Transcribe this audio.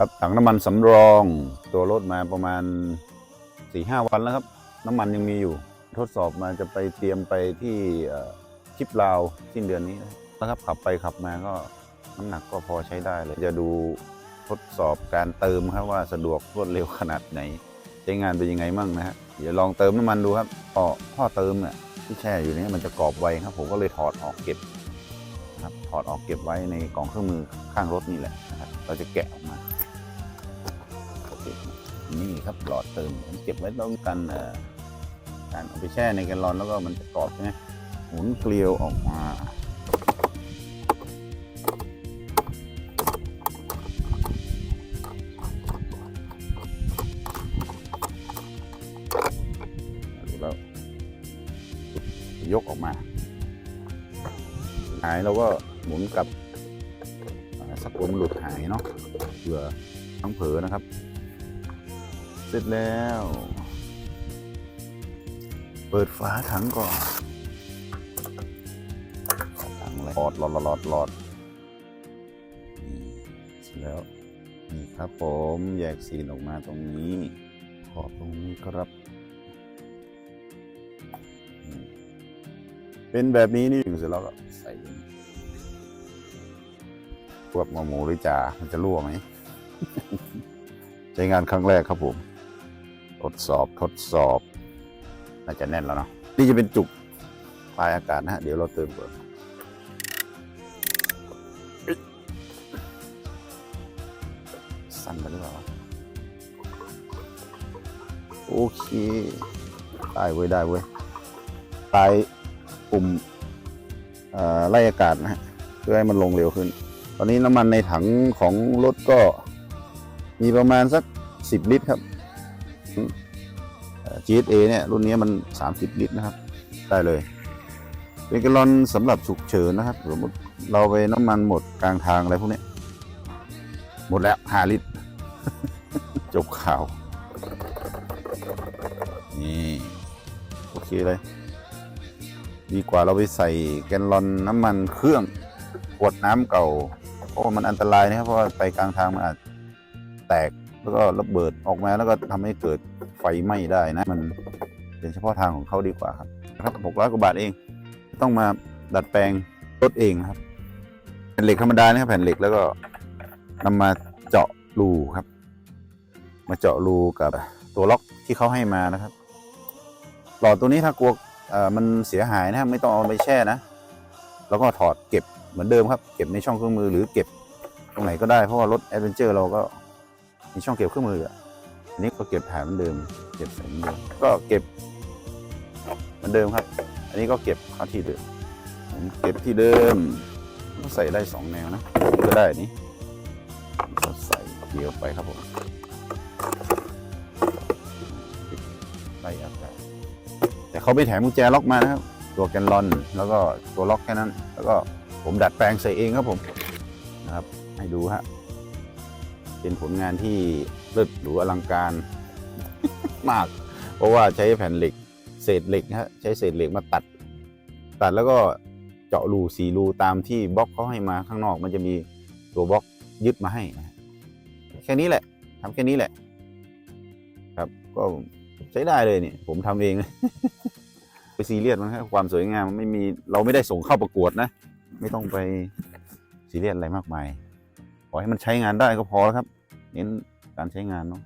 รับถังน้ำมันสำรอง ตัวรถมาประมาณ4ี่ห้าวันแล้วครับ น้ำมันยังมีอยู่ ทดสอบมาจะไปเตรียมไปที่ชิปลาวสิ้นเดือนนี้นะครับขับไปขับมาก็น้ำหนักก็พอใช้ได้เลย จะดูทดสอบการเติมครับว่าสะดวกรวดเร็วขนาดไหน ใช้งานเป็นยังไงมั่งนะฮะเดี๋ยวลองเติมน้ำมันดูครับท่อท่อเติมเนี่ยที่แช่อยู่เนี่ยมันจะกรอบไวครับ ผมก็เลยถอดออกเก็บครับถอดออกเก็บไว้ในกล่องเครื่องมือข้างรถนี่แหละนะครับเราจะแกะออกมา นี่ครับหลอดเติมผมเก็บไว้ต้องกันการเอาไปแช่ในแกลลอนแล้วก็มันจะกรอบใช่ไหมหมุนเกลียวออกมาแล้วยกออกมา หายเราก็หมุนกลับสักลมหลุดหายเนาะเผื่อทั้งเผลอนะครับ เสร็จแล้ว เปิดฝาถังก่อนถังหลอดหลอดหลอดหลอดเสร็จแล้วนี่ครับผมแยกซีนออกมาตรงนี้ขอบตรงนี้ครับ เป็นแบบนี้นี่เสร็จแล้วก็ใส่พวกหมาหมูหรือจ่ามันจะรั่วไหม ใช้งานครั้งแรกครับผม ทดสอบทดสอบน่าจะแน่นแล้วเนาะนี่จะเป็นจุกปลายอากาศนะฮะเดี๋ยวเราเติมก่อนสั้นไปหรือเปล่าโอเค ได้เว้ยได้เว้ยปลายปุ่มเอ่อไล่อากาศนะฮะเพื่อให้มันลงเร็วขึ้น ตอนนี้น้ำมันในถังของรถก็มีประมาณสัก 10 ลิตรครับ GSA เนี่ยรุ่นนี้มัน 30 ลิตรนะครับ ได้เลย เป็นแกลลอนสำหรับฉุกเฉินนะครับสมมติเราไปน้ำมันหมดกลางทางอะไรพวกนี้หมดแล้ว5ลิตร จบข่าว นี่ โอเคเลย ดีกว่าเราไปใส่แกนลอนน้ำมันเครื่องขวดน้ำเก่า เพราะมันอันตรายนะครับ เพราะว่าไปกลางทางมันอาจแตก แล้วก็ระเบิดออกมาแล้วก็ทำให้เกิดไฟไหม้ได้นะ มันเป็นเฉพาะทางของเขาดีกว่าครับครับหกร้อยกว่าบาทเอง ต้องมาดัดแปลงรถเองนะครับแผ่นเหล็กธรรมดานะครับแผ่นเหล็กแล้วก็นำมาเจาะรูครับ มาเจาะรูกับตัวล็อกที่เขาให้มานะครับ หลอดตัวนี้ถ้ากลัวมันเสียหายนะครับไม่ต้องเอาไปแช่นะ แล้วก็ถอดเก็บเหมือนเดิมครับ เก็บในช่องเครื่องมือหรือเก็บตรงไหนก็ได้เพราะว่ารถแอดเวนเจอร์เราก็ มีช่องเก็บเครื่องมืออะอันนี้ก็เก็บถ่ายเหมือนเดิม เก็บใส่เหมือนเดิมก็เก็บเหมือนเดิมครับ อันนี้ก็เก็บเข้าที่เดิมผมเก็บที่เดิมก็ใส่ได้สองแนวนะก็ได้นี่ก็ใส่เกี่ยวไปครับผมไล่อากาศแต่เขาไม่แถมกุญแจล็อกมานะครับตัวแกนลอนแล้วก็ตัวล็อกแค่นั้น แล้วก็ผมดัดแปลงใส่เองครับผมนะครับ ให้ดูฮะ เป็นผลงานที่เลิศหรูอลังการมาก เพราะว่าใช้แผ่นเหล็ก เศษเหล็กฮะใช้เศษเหล็กมาตัด ตัดแล้วก็เจาะรูสีรูตามที่บล็อกเขาให้มาข้างนอก มันจะมีตัวบล็อกยึดมาให้นะแค่นี้แหละทำแค่นี้แหละ ครับก็ใช้ได้เลยเนี่ย ผมทำเองไปซีเรียสมันครับความสวยงามมันไม่มีเราไม่ได้ส่งเข้าประกวดนะ ไม่ต้องไปซีเรียสอะไรมากมาย ขอให้มันใช้งานได้ก็พอแล้วครับ เน้นการใช้งานเนาะ